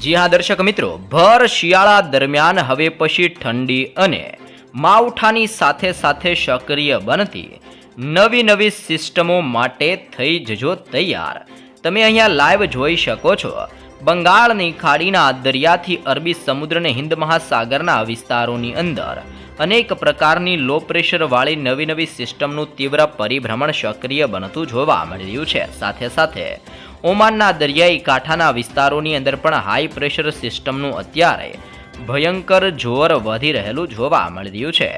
જી હા, દર્શક મિત્રો, ભર શિયાળા દરમિયાન હવે પછી ઠંડી અને માવઠાની સાથે સાથે સક્રિય બનતી નવી નવી સિસ્ટમો માટે થઈ જજો તૈયાર. તમે અહીંયા લાઈવ જોઈ શકો છો. બંગાળની ખાડીના દરિયાથી અરબી સમુદ્ર અને હિન્દ મહાસાગરના વિસ્તારોની અંદર અનેક પ્રકારની લો પ્રેશરવાળી નવી નવી સિસ્ટમનું તીવ્ર પરિભ્રમણ સક્રિય બનતું જોવા મળી રહ્યું છે. સાથે સાથે ઓમાનના દરિયાઈ કાંઠાના વિસ્તારોની અંદર પણ હાઈ પ્રેશર સિસ્ટમનું અત્યારે ભયંકર જોર વધી રહેલું જોવા મળી રહ્યું છે.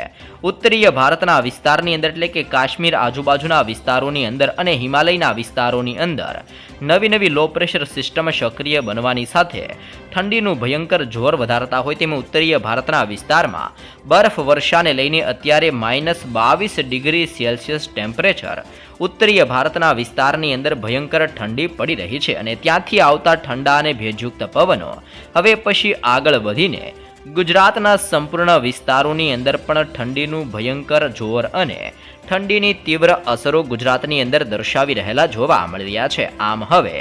ઉત્તરીય ભારતના વિસ્તારની અંદર એટલે કે કાશ્મીર આજુબાજુના વિસ્તારોની અંદર અને હિમાલયના વિસ્તારોની અંદર નવી નવી લો પ્રેશર સિસ્ટમ સક્રિય બનવાની સાથે ઠંડીનું ભયંકર જોર વધારતા હોય તેમ ઉત્તરીય ભારતના વિસ્તારમાં બરફ વર્ષાને લઈને અત્યારે માઇનસ બાવીસ ડિગ્રી સેલ્સિયસ ટેમ્પરેચર ઉત્તરીય ભારતના વિસ્તારની અંદર ભયંકર ઠંડી પડી રહી છે અને ત્યાંથી આવતા ઠંડા અને ભેજયુક્ત પવનો. હવે પછી આગળ વધીને ગુજરાતના સંપૂર્ણ વિસ્તારોની અંદર પણ ઠંડીનું ભયંકર જોર અને ઠંડીની તીવ્ર અસરો ગુજરાતની અંદર દર્શાવી રહેલા જોવા મળી રહ્યા છે. આમ હવે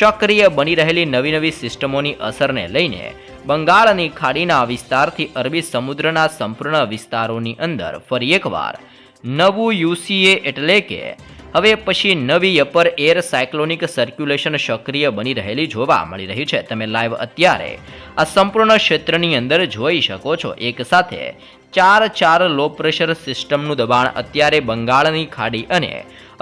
સક્રિય બની રહેલી નવી નવી સિસ્ટમોની અસરને લઈને બંગાળની ખાડીના વિસ્તારથી અરબી સમુદ્રના સંપૂર્ણ વિસ્તારોની અંદર ફરી એકવાર નવું યુસીએ એટલે કે હવે પછી નવી અપર એર સાયક્લોનિક સર્ક્યુલેશન સક્રિય બની રહેલી જોવા મળી રહી છે. તમે લાઈવ અત્યારે આ સંપૂર્ણ ક્ષેત્રની અંદર જોઈ શકો છો. એક સાથે ચાર ચાર લો પ્રેશર સિસ્ટમનું દબાણ અત્યારે બંગાળની ખાડી અને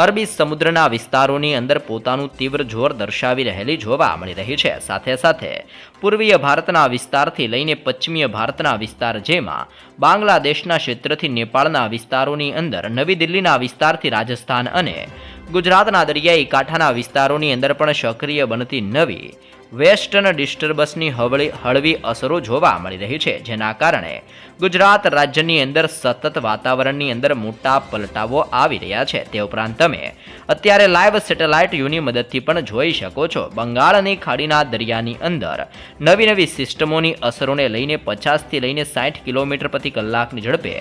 અરબી સમુદ્રના વિસ્તારોની અંદર પોતાનું તીવ્ર જોર દર્શાવી રહેલી જોવા મળી રહી છે. સાથે સાથે પૂર્વીય ભારતના વિસ્તારથી લઈને પશ્ચિમીય ભારતના વિસ્તાર જેમાં બાંગ્લાદેશના ક્ષેત્રથી નેપાળના વિસ્તારોની અંદર, નવી દિલ્હીના વિસ્તારથી રાજસ્થાન અને ગુજરાતના દરિયાઈ કાંઠાના વિસ્તારોની અંદર પણ સક્રિય બનતી નવી વેસ્ટર્ન ડિસ્ટર્બન્સની હવળી હળવી અસરો જોવા મળી રહી છે, જેના કારણે ગુજરાત રાજ્યની અંદર સતત વાતાવરણની અંદર મોટા પલટાવો આવી રહ્યા છે. તે ઉપરાંત તમે અત્યારે લાઈવ સેટેલાઇટ યુની મદદથી પણ જોઈ શકો છો. બંગાળની ખાડીના દરિયાની અંદર નવી નવી સિસ્ટમોની અસરોને લઈને પચાસથી લઈને સાઠ કિલોમીટર પ્રતિ કલાકની ઝડપે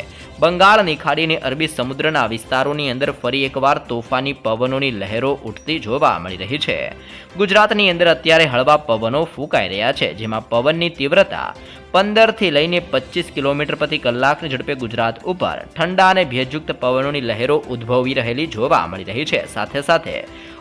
બંગાળની ખાડીને અરબી સમુદ્રના વિસ્તારોની અંદર ફરી એકવાર તોફાની પવનોની લહેરો ઉઠતી જોવા મળી રહી છે. ગુજરાતની અંદર અત્યારે હળવા પવનો ફૂંકાઈ રહ્યા છે, જેમાં પવનની તીવ્રતા પંદરથી લઈને પચીસ કિલોમીટર પ્રતિ કલાકની ઝડપે ગુજરાત ઉપર ઠંડા અને ભેજયુક્ત પવનોની લહેરો ઉદ્ભવી રહેલી જોવા મળી રહી છે. સાથે સાથે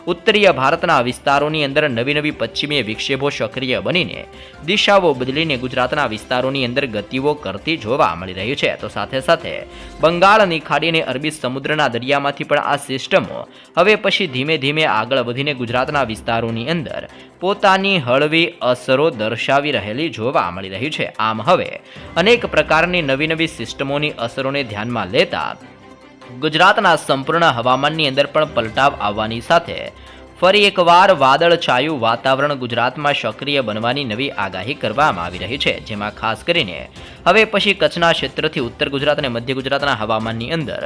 ઉત્તરીય ભારતના વિસ્તારોની અંદર નવી નવી પશ્ચિમીય વિક્ષેપો સક્રિય બનીને દિશાઓ બદલીને ગુજરાતના વિસ્તારોની અંદર ગતિઓ કરતી જોવા મળી રહી છે. તો સાથે સાથે બંગાળની ખાડીને અરબી સમુદ્રના દરિયામાંથી પણ આ સિસ્ટમો હવે પછી ધીમે ધીમે આગળ વધીને ગુજરાતના વિસ્તારોની અંદર પોતાની હળવી અસરો દર્શાવી રહેલી જોવા મળી રહી છે. આમ હવે અનેક પ્રકારની નવી નવી સિસ્ટમોની અસરોને ધ્યાનમાં લેતા ગુજરાતના સંપૂર્ણ હવામાનની અંદર પણ પલટાવ આવવાની સાથે ફરી એકવાર વાદળછાયું વાતાવરણ ગુજરાતમાં સક્રિય બનવાની નવી આગાહી કરવામાં આવી રહી છે, જેમાં ખાસ કરીને હવે પછી કચ્છના ક્ષેત્રથી ઉત્તર ગુજરાત અને મધ્ય ગુજરાતના હવામાનની અંદર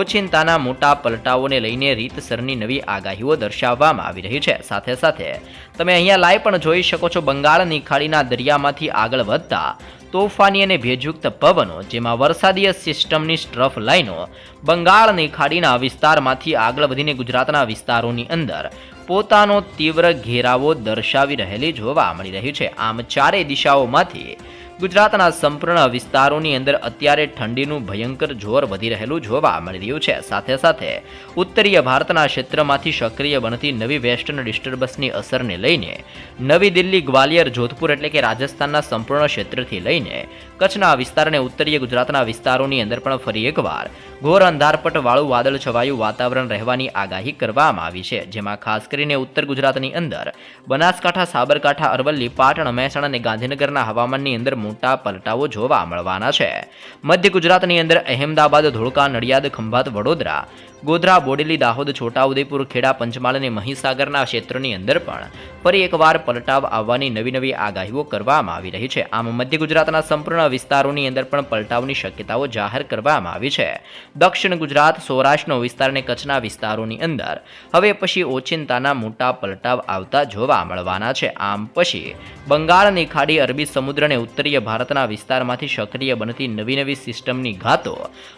ઓચિંતાના મોટા પલટાઓને લઈને રીતસરની નવી આગાહીઓ દર્શાવવામાં આવી રહી છે. સાથે સાથે તમે અહીંયા લાઈવ પણ જોઈ શકો છો, બંગાળની ખાડીના દરિયામાંથી આગળ વધતા તોફાની અને ભેજયુક્ત પવનો, જેમાં વરસાદીય સિસ્ટમની સ્ટ્રફ લાઈનો, બંગાળની ખાડીના વિસ્તારમાંથી આગળ વધીને ગુજરાતના વિસ્તારોની અંદર પોતાનો તીવ્ર ઘેરાવો દર્શાવી રહેલી જોવા મળી રહી છે. આમ ચારેય દિશાઓમાંથી ગુજરાતના સંપૂર્ણ વિસ્તારોની અંદર અત્યારે ઠંડીનું ભયંકર જોર વધી રહેલું જોવા મળી રહ્યું છે. સાથે સાથે ઉત્તરીય ભારતના ક્ષેત્રમાંથી સક્રિય બનતી નવી વેસ્ટર્ન ડિસ્ટર્બન્સની અસરને લઈને નવી દિલ્હી, ગ્વાલિયર, જોધપુર એટલે કે રાજસ્થાનના સંપૂર્ણ ક્ષેત્રથી લઈને કચ્છના વિસ્તાર અને ઉત્તરીય ગુજરાતના વિસ્તારોની અંદર પણ ફરી એકવાર ઘોર અંધારપટ, વાળું વાદળ છવાયું વાતાવરણ રહેવાની આગાહી કરવામાં આવી છે. જેમાં ખાસ કરીને ઉત્તર ગુજરાતની અંદર બનાસકાંઠા, સાબરકાંઠા, અરવલ્લી, પાટણ, મહેસાણા અને ગાંધીનગરના હવામાનની અંદર મોટા પલટાઓ જોવા મળવાના છે. મધ્ય ગુજરાતની અંદર અહેમદાબાદ, ધોળકા, નડિયાદ, ખંભાત, વડોદરા, ગોધરા, બોડેલી, દાહોદ, છોટાઉદેપુર, ખેડા, પંચમહાલ અને મહીસાગરના ક્ષેત્રોની અંદર પણ ફરી એકવાર પલટાવ આવવાની નવી નવી આગાહીઓ કરવામાં આવી રહી છે. આમ મધ્ય ગુજરાતના સંપૂર્ણ વિસ્તારોની અંદર પણ પલટાવની શક્યતાઓ જાહેર કરવામાં આવી છે. દક્ષિણ ગુજરાત, સૌરાષ્ટ્રનો વિસ્તાર અને કચ્છના વિસ્તારોની અંદર હવે પછી ઓચિંતાના મોટા પલટાવ આવતા જોવા મળવાના છે. આમ પછી બંગાળની ખાડી અરબી સમુદ્ર અને ઉત્તરીય ભારતના વિસ્તારમાંથી સક્રિય બનતી નવી નવી સિસ્ટમની ઘાતો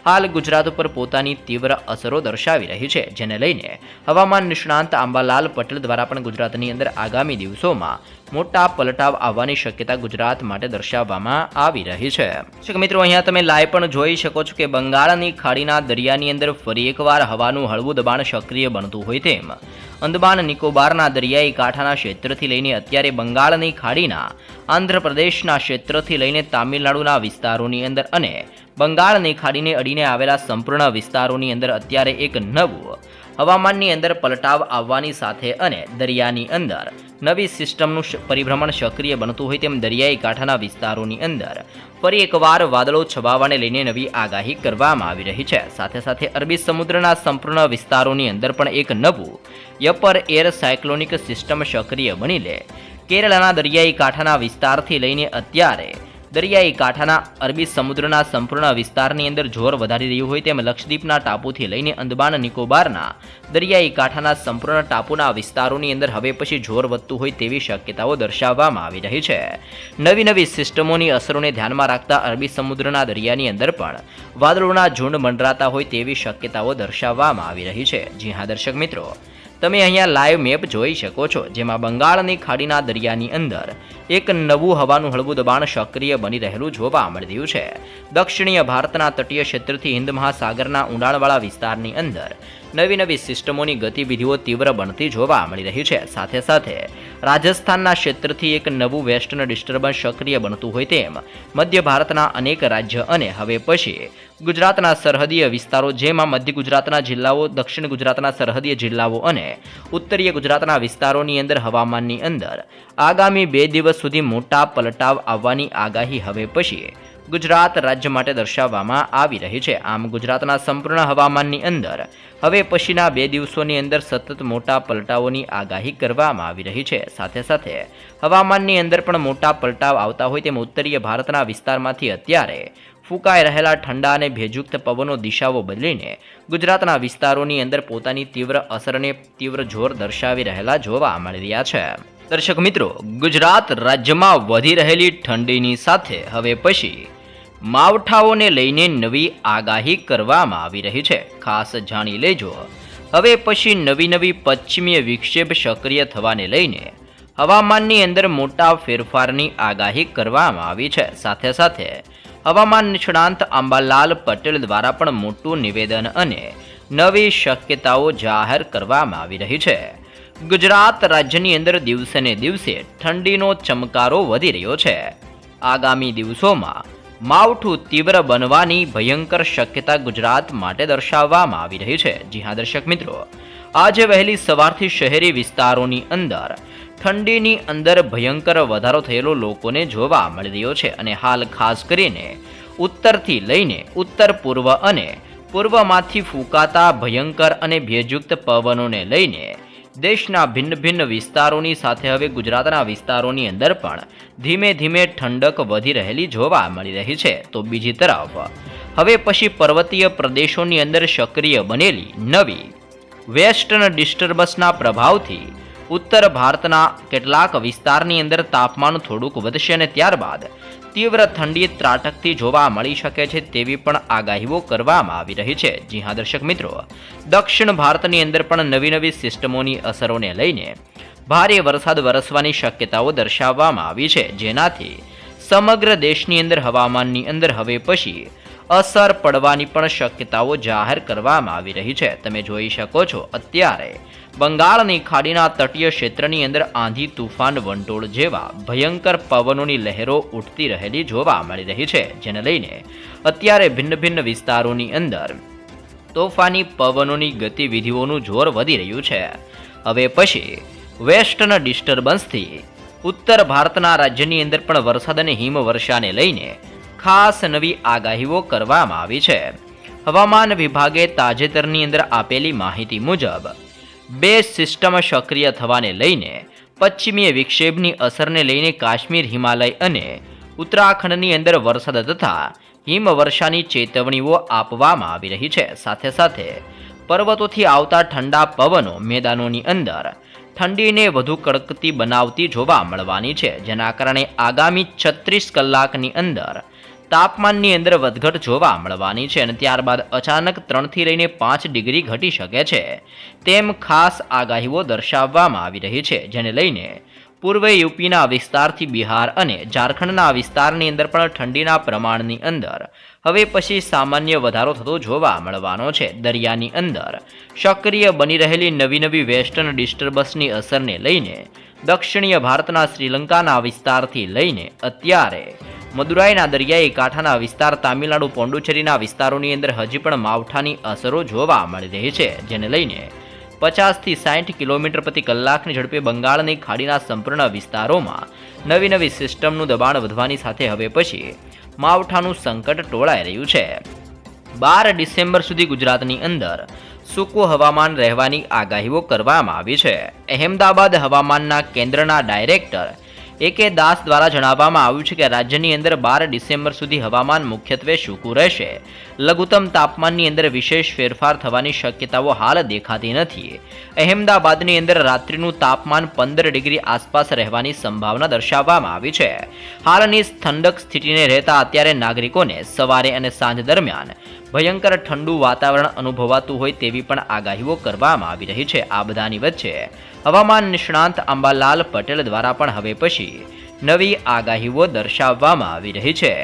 હાલ ગુજરાત ઉપર પોતાની તીવ્ર અસરો દર્શાવી રહી છે, જેને લઈને હવામાન નિષ્ણાંત આંબાલાલ પટેલ દ્વારા પણ ગુજરાતની અંદર આગામી દિવસોમાં મોટા પલટાવ આવવાની શક્યતા ગુજરાત માટે દર્શાવવામાં આવી રહી છે. મિત્રો, અહીંયા તમે લાઈવ પણ જોઈ શકો છો કે બંગાળની ખાડીના દરિયાની અંદર ફરી એકવાર હવાનું હળવું દબાણ સક્રિય બનતું હોય તેમ અંદમાન નિકોબારના દરિયાઈ કાંઠાના ક્ષેત્રથી લઈને અત્યારે બંગાળની ખાડીના આંધ્રપ્રદેશના ક્ષેત્રથી લઈને તામિલનાડુના વિસ્તારોની અંદર અને બંગાળની ખાડીને અડીને આવેલા સંપૂર્ણ વિસ્તારોની અંદર અત્યારે એક નવું હવામાનની અંદર પલટાવ આવવાની સાથે અને દરિયાની અંદર નવી સિસ્ટમનું પરિભ્રમણ સક્રિય બનતું હોય તેમ દરિયાઈ કાંઠાના વિસ્તારોની અંદર ફરી એકવાર વાદળો છવાવાને લઈને નવી આગાહી કરવામાં આવી રહી છે. સાથે સાથે અરબી સમુદ્રના સંપૂર્ણ વિસ્તારોની અંદર પણ એક નવું યપર એર સાયક્લોનિક સિસ્ટમ સક્રિય બની લે. કેરળના દરિયાઈ કાંઠાના વિસ્તારથી લઈને અત્યારે દરિયાઈ કાંઠાના અરબી સમુદ્રના સંપૂર્ણ વિસ્તારની અંદર જોર વધારી રહ્યું હોય તેમ લક્ષદ્વીપના ટાપુથી લઈને અંદમાન નિકોબારના દરિયાઈ કાંઠાના સંપૂર્ણ ટાપુના વિસ્તારોની અંદર હવે પછી જોર વધતું હોય તેવી શક્યતાઓ દર્શાવવામાં આવી રહી છે. નવી નવી સિસ્ટમોની અસરોને ધ્યાનમાં રાખતા અરબી સમુદ્રના દરિયાની અંદર પણ વાદળોના ઝુંડ મંડરાતા હોય તેવી શક્યતાઓ દર્શાવવામાં આવી રહી છે. જી હા, દર્શક મિત્રો તમે અહીંયા લાઈવ મેપ જોઈ શકો છો, જેમાં બંગાળની ખાડીના દરિયાની અંદર એક નવું હવાનું હળવું દબાણ સક્રિય બની રહેલું જોવા મળી રહ્યું છે. દક્ષિણીય ભારતના તટીય ક્ષેત્રથી હિન્દ મહાસાગરના ઊંડાણવાળા વિસ્તારની અંદર નવી નવી સિસ્ટમોની ગતિવિધિઓ તીવ્ર બનતી જોવા મળી રહી છે. સાથે સાથે રાજસ્થાનના ક્ષેત્રથી એક નવું વેસ્ટર્ન ડિસ્ટર્બન્સ સક્રિય બનતું હોય તેમ મધ્ય ભારતના અનેક રાજ્ય અને હવે પછી ગુજરાતના સરહદીય વિસ્તારો, જેમાં મધ્ય ગુજરાતના જિલ્લાઓ, દક્ષિણ ગુજરાતના સરહદીય જિલ્લાઓ અને ઉત્તરીય ગુજરાતના વિસ્તારોની અંદર હવામાનની અંદર આગામી બે દિવસ સુધી મોટા પલટાવ આવવાની આગાહી હવે પછી ગુજરાત રાજ્ય માટે દર્શાવવામાં આવી રહી છે. આમ ગુજરાતના સંપૂર્ણ હવામાનની અંદર હવે પછીના બે દિવસોની અંદર સતત મોટા પલટાઓની આગાહી કરવામાં આવી રહી છે. સાથે સાથે હવામાનની અંદર પણ મોટા પલટાવ આવતા હોય તેમ ઉત્તરીય ભારતના વિસ્તારમાંથી અત્યારે ફૂંકાઈ રહેલા ઠંડા અને ભેજયુક્ત પવનો દિશાઓ બદલીને ગુજરાતના વિસ્તારોની અંદર પોતાની તીવ્ર અસરને તીવ્ર જોર દર્શાવી રહેલા જોવા મળી રહ્યા છે. દર્શક મિત્રો, ગુજરાત રાજ્યમાં વધી રહેલી ઠંડીની સાથે હવે પછી માવઠાઓને લઈને નવી આગાહી કરવામાં આવી રહી છે. ખાસ જાણી લેજો. હવે પછી નવી નવી પશ્ચિમીય વિક્ષેપ સક્રિય થવાને લઈને હવામાનની અંદર મોટા ફેરફારની આગાહી કરવામાં આવી છે. સાથે સાથે હવામાન નિષ્ણાંત અંબાલાલ પટેલ દ્વારા પણ મોટું નિવેદન અને નવી શક્યતાઓ જાહેર કરવામાં આવી રહી છે. ગુજરાત રાજ્યની અંદર દિવસે ને દિવસે ઠંડીનો ચમકારો વધી રહ્યો છે. આગામી દિવસોમાં માવઠું તીવ્ર બનવાની ભયંકર શક્યતા ગુજરાત માટે દર્શાવવામાં આવી રહી છે. જી હા, દર્શક મિત્રો, આજે વહેલી સવારથી શહેરી વિસ્તારોની અંદર ઠંડીની અંદર ભયંકર વધારો થયેલો લોકોને જોવા મળી રહ્યો છે અને હાલ ખાસ કરીને ઉત્તરથી લઈને ઉત્તર પૂર્વ અને પૂર્વમાંથી ફૂંકાતા ભયંકર અને ભેજયુક્ત પવનોને લઈને દેશના ભિન્ન ભિન્ન વિસ્તારોની સાથે હવે ગુજરાતના વિસ્તારોની અંદર પણ ધીમે ધીમે ઠંડક વધી રહેલી જોવા મળી રહી છે. તો બીજી તરફ, હવે પછી પર્વતીય પ્રદેશોની અંદર સક્રિય બનેલી નવી વેસ્ટર્ન ડિસ્ટર્બન્સના પ્રભાવથી ઉત્તર ભારતના કેટલાક વિસ્તારની અંદર તાપમાન થોડુંક વધશે અને ત્યારબાદ તીવ્ર ઠંડી ત્રાટકતી જોવા મળી શકે છે તેવી પણ આગાહીઓ કરવામાં આવી રહી છે. જી હા, દર્શક મિત્રો, દક્ષિણ ભારતની અંદર પણ નવી નવી સિસ્ટમોની અસરોને લઈને ભારે વરસાદ વરસવાની શક્યતાઓ દર્શાવવામાં આવી છે. જેનાથી સમગ્ર દેશની અંદર, હવામાનની અંદર હવે પછી અસર પડવાની પણ શક્યતાઓ જાહેર કરવામાં આવી રહી છે. તમે જોઈ શકો છો, અત્યારે બંગાળની ખાડીના તટીય ક્ષેત્રની અંદર આંધી તુફાન વંટોળ જેવા ભયંકર પવનોની લહેરો ઉઠતી રહેલી જોવા મળી રહી છે, જેને લઈને અત્યારે ભિન્ન ભિન્ન વિસ્તારોની અંદર તોફાની પવનોની ગતિવિધિઓનું જોર વધી રહ્યું છે. હવે પછી વેસ્ટર્ન ડિસ્ટર્બન્સથી ઉત્તર ભારતના રાજ્યની અંદર પણ વરસાદ અને હિમવર્ષાને લઈને ખાસ નવી આગાહીઓ કરવામાં આવી છે. હવામાન વિભાગે તાજેતરની અંદર આપેલી માહિતી મુજબ, બે સિસ્ટમ સક્રિય થવાને લઈને પશ્ચિમીય વિક્ષેપની અસરને લઈને કાશ્મીર, હિમાલય અને ઉત્તરાખંડની અંદર વરસાદ તથા હિમવર્ષાની ચેતવણીઓ આપવામાં આવી રહી છે. સાથે સાથે, પર્વતોથી આવતા ઠંડા પવનો મેદાનોની અંદર ઠંડીને વધુ કડકતી બનાવતી જોવા મળવાની છે. જેના કારણે આગામી છત્રીસ કલાકની અંદર તાપમાનની અંદર વધઘટ જોવા મળવાની છે અને ત્યારબાદ અચાનક ત્રણથી લઈને પાંચ ડિગ્રી ઘટી શકે છે. તેમ ખાસ આગાહીઓ દર્શાવવામાં આવી રહી છે, જેને લઈને પૂર્વ યુપીના વિસ્તારથી બિહાર અને ઝારખંડના વિસ્તારની અંદર પણ ઠંડીના પ્રમાણની અંદર હવે પછી સામાન્ય વધારો થતો જોવા મળવાનો છે. દરિયાની અંદર સક્રિય બની રહેલી નવી નવી વેસ્ટર્ન ડિસ્ટર્બન્સની અસરને લઈને દક્ષિણીય ભારતના શ્રીલંકાના વિસ્તારથી લઈને અત્યારે મદુરાઈના દરિયાઈ કાંઠાના વિસ્તાર તામિલનાડુ પોંડુચેરીના વિસ્તારોની અંદર હજી પણ માવઠાની અસરો જોવા મળી રહી છે, જેને લઈને પચાસથી સાઠ કિલોમીટર પ્રતિ કલાકની ઝડપે બંગાળની ખાડીના સંપૂર્ણ વિસ્તારોમાં નવી નવી સિસ્ટમનું દબાણ વધવાની સાથે હવે પછી માવઠાનું સંકટ ટોળાઈ રહ્યું છે. બાર ડિસેમ્બર સુધી ગુજરાતની અંદર સૂકું હવામાન રહેવાની આગાહીઓ કરવામાં આવી છે. અહેમદાબાદ હવામાનના કેન્દ્રના ડાયરેક્ટર એ કે દાસ દ્વારા જણાવવામાં આવ્યું છે કે રાજ્યની અંદર બાર ડિસેમ્બર સુધી હવામાન મુખ્યત્વે સૂકું રહેશે. લઘુત્તમ તાપમાનની અંદર વિશેષ ફેરફાર થવાની શક્યતાઓ હાલ દેખાતી નથી. અહેમદાબાદની અંદર રાત્રિનું તાપમાન પંદર ડિગ્રી આસપાસ રહેવાની સંભાવના દર્શાવવામાં આવી છે. હાલની ઠંડક સ્થિતિને રહેતા અત્યારે નાગરિકોને સવારે અને સાંજ દરમિયાન ભયંકર ઠંડુ વાતાવરણ અનુભવાતું હોય તેવી પણ આગાહીઓ કરવામાં આવી રહી છે આ બધાની વચ્ચે. હવામાન નિષ્ણાંત અંબાલાલ પટેલ દ્વારા પણ હવે પછી નવી આગાહીઓ દર્શાવવામાં આવી રહી છે.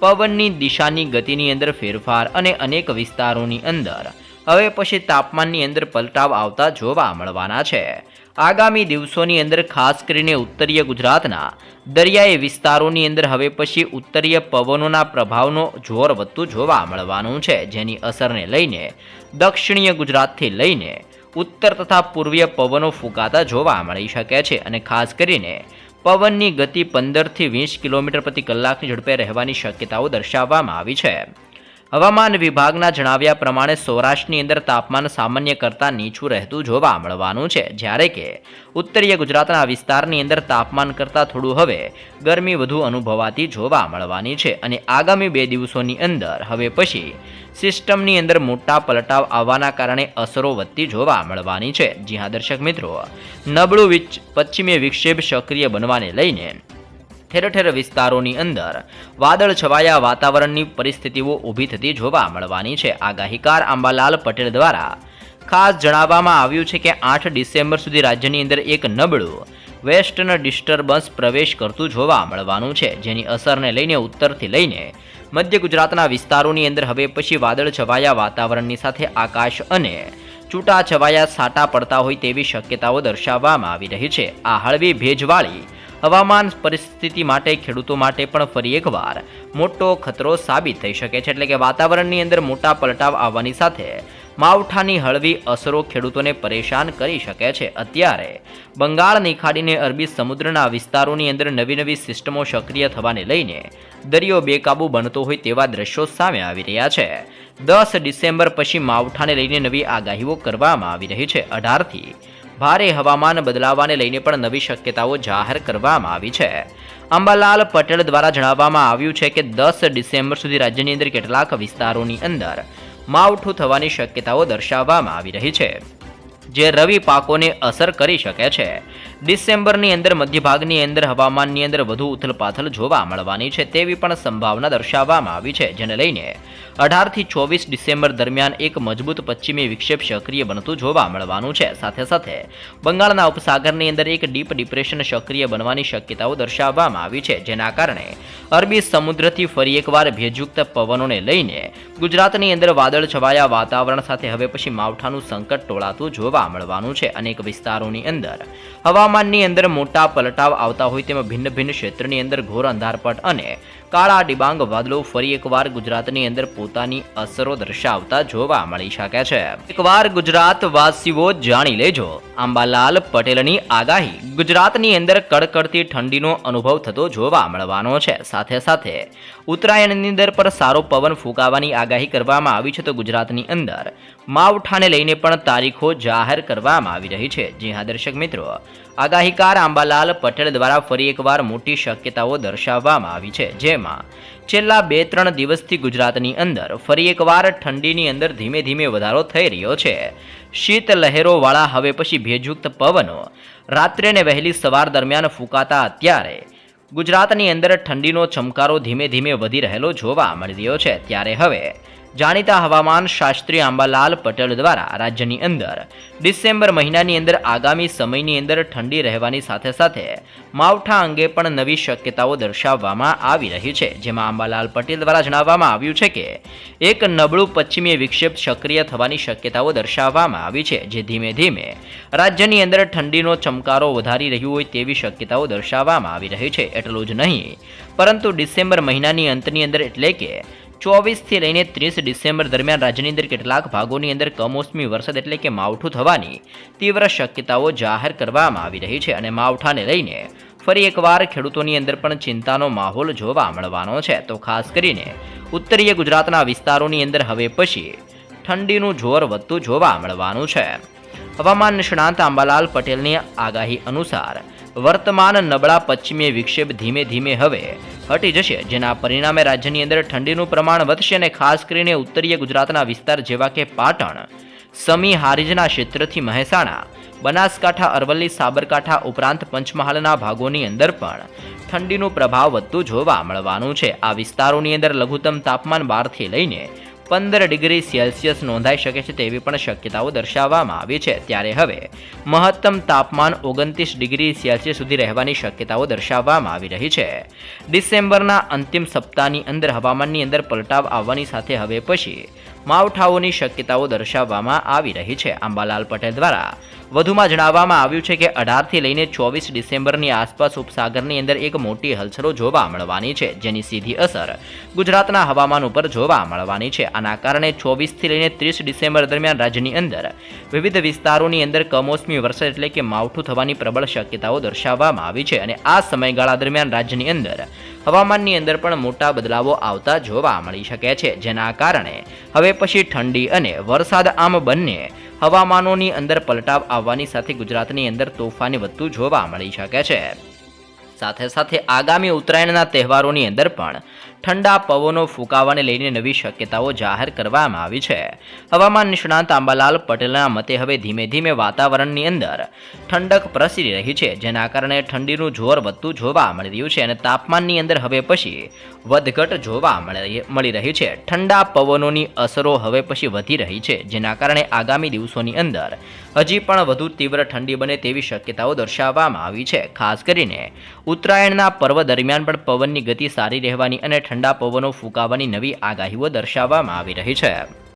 પવનની દિશાની ગતિની અંદર ફેરફાર અને અનેક વિસ્તારોની અંદર. હવે પછી તાપમાનની અંદર પલટાવ આવતા જોવા મળવાના છે. આગામી દિવસોની અંદર ખાસ કરીને ઉત્તરીય ગુજરાતના દરિયાઈ વિસ્તારોની અંદર હવે પછી ઉત્તરીય પવનોના પ્રભાવનો જોર વધતું જોવા મળવાનું છે, જેની અસરને લઈને દક્ષિણીય ગુજરાતથી લઈને ઉત્તર તથા પૂર્વીય પવનો ફૂંકાતા જોવા મળી શકે છે અને ખાસ કરીને પવનની ગતિ પંદરથી વીસ કિલોમીટર પ્રતિ કલાકની ઝડપે રહેવાની શક્યતાઓ દર્શાવવામાં આવી છે. હવામાન વિભાગના જણાવ્યા પ્રમાણે સૌરાષ્ટ્રની અંદર તાપમાન સામાન્ય કરતાં નીચું રહેતું જોવા મળવાનું છે. જ્યારે કે ઉત્તરીય ગુજરાતના વિસ્તારની અંદર તાપમાન કરતાં થોડું હવે ગરમી વધુ અનુભવાતી જોવા મળવાની છે અને આગામી બે દિવસોની અંદર હવે પછી સિસ્ટમની અંદર મોટા પલટાવ આવવાના કારણે અસરો વધતી જોવા મળવાની છે. જી દર્શક મિત્રો, નબળું પશ્ચિમી વિક્ષેપ સક્રિય બનવાને લઈને ઠેર ઠેર વિસ્તારોની અંદર વાદળ છવાયા વાતાવરણની પરિસ્થિતિઓ ઊભી થતી જોવા મળવાની છે. આગાહીકાર આંબાલાલ પટેલ દ્વારા ખાસ જણાવવામાં આવ્યું છે કે આઠ ડિસેમ્બર સુધી રાજ્યની અંદર એક નબળું વેસ્ટર્ન ડિસ્ટર્બન્સ પ્રવેશ કરતું જોવા મળવાનું છે. જેની અસરને લઈને ઉત્તરથી લઈને મધ્ય ગુજરાતના વિસ્તારોની અંદર હવે પછી વાદળ છવાયા વાતાવરણની સાથે આકાશ અને છૂટા છવાયા સાટા પડતા હોય તેવી શક્યતાઓ દર્શાવવામાં આવી રહી છે. આ હળવી ભેજવાળી હવામાન પરિસ્થિતિ માટે, ખેડૂતો માટે પણ ફરી એકવાર મોટો ખતરો સાબિત થઈ શકે છે. એટલે કે વાતાવરણની અંદર મોટા પલટાવ આવવાની સાથે માવઠાની હળવી અસરો ખેડૂતોને પરેશાન કરી શકે છે. અત્યારે બંગાળની ખાડીને અરબી સમુદ્રના વિસ્તારોની અંદર નવી નવી સિસ્ટમો સક્રિય થવાને લઈને દરિયો બેકાબુ બનતો હોય તેવા દ્રશ્યો સામે આવી રહ્યા છે. દસ ડિસેમ્બર પછી માવઠાને લઈને નવી આગાહીઓ કરવામાં આવી રહી છે. અઢારથી ભારે હવામાન બદલાવાને લઈને પણ નવી શક્યતાઓ જાહેર કરવામાં આવી છે. અંબાલાલ પટેલ દ્વારા જણાવવામાં આવ્યું છે કે દસ ડિસેમ્બર સુધી રાજ્યની અંદર કેટલાક વિસ્તારોની અંદર માવઠું થવાની શક્યતાઓ દર્શાવવામાં આવી રહી છે, જે રવિ પાકોને અસર કરી શકે છે. ડિસેમ્બરની અંદર મધ્યભાગની અંદર હવામાનની અંદર વધુ ઉથલપાથલ જોવા મળવાની છે તેવી પણ સંભાવના દર્શાવવામાં આવી છે, જેને લઈને અઢારથી ચોવીસ ડિસેમ્બર દરમિયાન એક મજબૂત પશ્ચિમી વિક્ષેપ સક્રિય બનતું જોવા મળવાનું છે. સાથે સાથે બંગાળના ઉપસાગરની અંદર એક ડીપ ડિપ્રેશન સક્રિય બનવાની શક્યતાઓ દર્શાવવામાં આવી છે, જેના કારણે અરબી સમુદ્રથી ફરી એકવાર ભેજયુક્ત પવનોને લઈને ગુજરાતની અંદર વાદળ છવાયા વાતાવરણ સાથે હવે પછી માવઠાનું સંકટ ટોળાતું જોવા મળવાનું છે. અનેક વિસ્તારોની અંદર હવામાનની અંદર મોટા પલટાવ આવતા હોય તેમાં ભિન્ન ભિન્ન ક્ષેત્રની અંદર ઘોર અંધારપટ અને કાળા ડિબાંગ વાદળો ફરી એકવાર ગુજરાતની અંદર પોતાની અસરો દર્શાવતા જોવા મળી શકે છે. એકવાર ગુજરાત વાસીઓ જાણી લેજો. આંબાલાલ પટેલની આગાહી, ગુજરાતની અંદર કડકડતી ઠંડીનો અનુભવ થતો જોવા મળવાનો છે. સાથે સાથે, ઉત્તરાયણની અંદર પર સારો પવન ફૂંકાવાની આગાહી કરવામાં આવી છે તો ગુજરાતની અંદર માવઠાને લઈને પણ તારીખો જાહેર કરવામાં આવી રહી છે. જી હા, દર્શક મિત્રો, આગાહીકાર આંબાલાલ પટેલ દ્વારા ફરી એકવાર મોટી શક્યતાઓ દર્શાવવામાં આવી છે. જેમાં છેલ્લા બે ત્રણ દિવસથી ગુજરાતની અંદર ફરી એકવાર ઠંડીની અંદર ધીમે ધીમે વધારો થઈ રહ્યો છે. શીત લહેરોવાળા હવે પછી ભેજયુક્ત પવનો રાત્રે ને વહેલી સવાર દરમિયાન ફૂંકાતા અત્યારે ગુજરાતની અંદર ઠંડીનો ચમકારો ધીમે ધીમે વધી રહેલો જોવા મળી રહ્યો છે. ત્યારે હવે જાણીતા હવામાન શાસ્ત્રી આંબાલાલ પટેલ દ્વારા રાજ્યની અંદર ડિસેમ્બર મહિનાની અંદર આગામી સમયની અંદર ઠંડી રહેવાની સાથે સાથે માવઠા અંગે પણ નવી શક્યતાઓ દર્શાવવામાં આવી રહી છે. જેમાં આંબાલાલ પટેલ દ્વારા જણાવવામાં આવ્યું છે કે એક નબળું પશ્ચિમી વિક્ષેપ સક્રિય થવાની શક્યતાઓ દર્શાવવામાં આવી છે. જે ધીમે ધીમે રાજ્યની અંદર ઠંડીનો ચમકારો વધારી રહ્યું હોય તેવી શક્યતાઓ દર્શાવવામાં આવી રહી છે. એટલું જ નહીં, પરંતુ ડિસેમ્બર મહિનાની અંતની અંદર એટલે કે ચોવીસથી લઈને ત્રીસ ડિસેમ્બર દરમિયાન રાજ્યની અંદર કેટલાક ભાગોની અંદર કમોસમી વરસાદ એટલે કે માવઠું થવાની તીવ્ર શક્યતાઓ જાહેર કરવામાં આવી રહી છે અને માવઠાને લઈને ફરી એકવાર ખેડૂતોની અંદર પણ ચિંતાનો માહોલ જોવા મળવાનો છે. તો ખાસ કરીને ઉત્તરીય ગુજરાતના વિસ્તારોની અંદર હવે પછી ઠંડીનું જોર વધતું જોવા મળવાનું છે. હવામાન નિષ્ણાંત આંબાલાલ પટેલની આગાહી અનુસાર વર્તમાન નબળા પશ્ચિમી વિક્ષેપ ધીમે ધીમે હવે હટી જશે, જેના પરિણામે રાજ્યની અંદર ઠંડીનું પ્રમાણ વધશે અને ખાસ કરીને ઉત્તરીય ગુજરાતના વિસ્તાર જેવા કે પાટણ, સમી હારીજના ક્ષેત્રથી મહેસાણા, બનાસકાંઠા, અરવલ્લી, સાબરકાંઠા ઉપરાંત પંચમહાલના ભાગોની અંદર પણ ઠંડીનું પ્રભાવ વધતું જોવા મળવાનું છે. આ વિસ્તારોની અંદર લઘુત્તમ તાપમાન બારથી લઈને પંદર ડિગ્રી સેલ્સિયસ નોંધાઈ શકે છે તેવી પણ શક્યતાઓ દર્શાવવામાં આવી છે. ત્યારે હવે મહત્તમ તાપમાન ઓગણત્રીસ ડિગ્રી સેલ્સિયસ સુધી રહેવાની શક્યતાઓ દર્શાવવામાં આવી રહી છે. ડિસેમ્બરના અંતિમ સપ્તાહની અંદર હવામાનની અંદર પલટાવ આવવાની સાથે હવે પછી માવઠાઓની શક્યતાઓ દર્શાવવામાં આવી રહી છે. આંબાલાલ પટેલ દ્વારા વધુમાં જણાવવામાં આવ્યું છે કે અઢારથી લઈને ચોવીસ ડિસેમ્બરની આસપાસ ઉપસાગરની અંદર એક મોટી હલચલો જોવા મળવાની છે, જેની સીધી અસર ગુજરાતના હવામાન ઉપર જોવા મળવાની છે. આના કારણે ચોવીસથી લઈને ત્રીસ ડિસેમ્બર દરમિયાન રાજ્યની અંદર વિવિધ વિસ્તારોની અંદર કમોસમી વરસાદ એટલે કે માવઠું થવાની પ્રબળ શક્યતાઓ દર્શાવવામાં આવી છે અને આ સમયગાળા દરમિયાન રાજ્યની અંદર હવામાનની અંદર પણ મોટા બદલાવો આવતા જોવા મળી શકે છે, જેના કારણે હવે પછી ઠંડી અને વરસાદ આમ બંને હવામાનોની અંદર પલટાવ આવવાની સાથે ગુજરાતની અંદર તોફાની વધતું જોવા મળી શકે છે. સાથે સાથે આગામી ઉત્તરાયણના તહેવારોની અંદર પણ ઠંડા પવનો ફૂંકાવાને લઈને નવી શક્યતાઓ જાહેર કરવામાં આવી છે. હવામાન નિષ્ણાંત આંબાલાલ પટેલના મતે હવે ધીમે ધીમે વાતાવરણની અંદર ઠંડક પ્રસરી રહી છે, જેના કારણે ઠંડીનું જોર વધતું જોવા મળી રહ્યું છે અને તાપમાનની અંદર હવે પછી વધઘટ જોવા મળી રહી છે. ઠંડા પવનોની અસરો હવે પછી વધી રહી છે, જેના કારણે આગામી દિવસોની અંદર હજી પણ વધુ તીવ્ર ઠંડી બને તેવી શક્યતાઓ દર્શાવવામાં આવી છે. ખાસ કરીને ઉત્તરાયણના પર્વ દરમિયાન પણ પવનની ગતિ સારી રહેવાની અને ઠંડા પવનો ફૂંકાવાની નવી આગાહીઓ દર્શાવવામાં આવી રહી છે.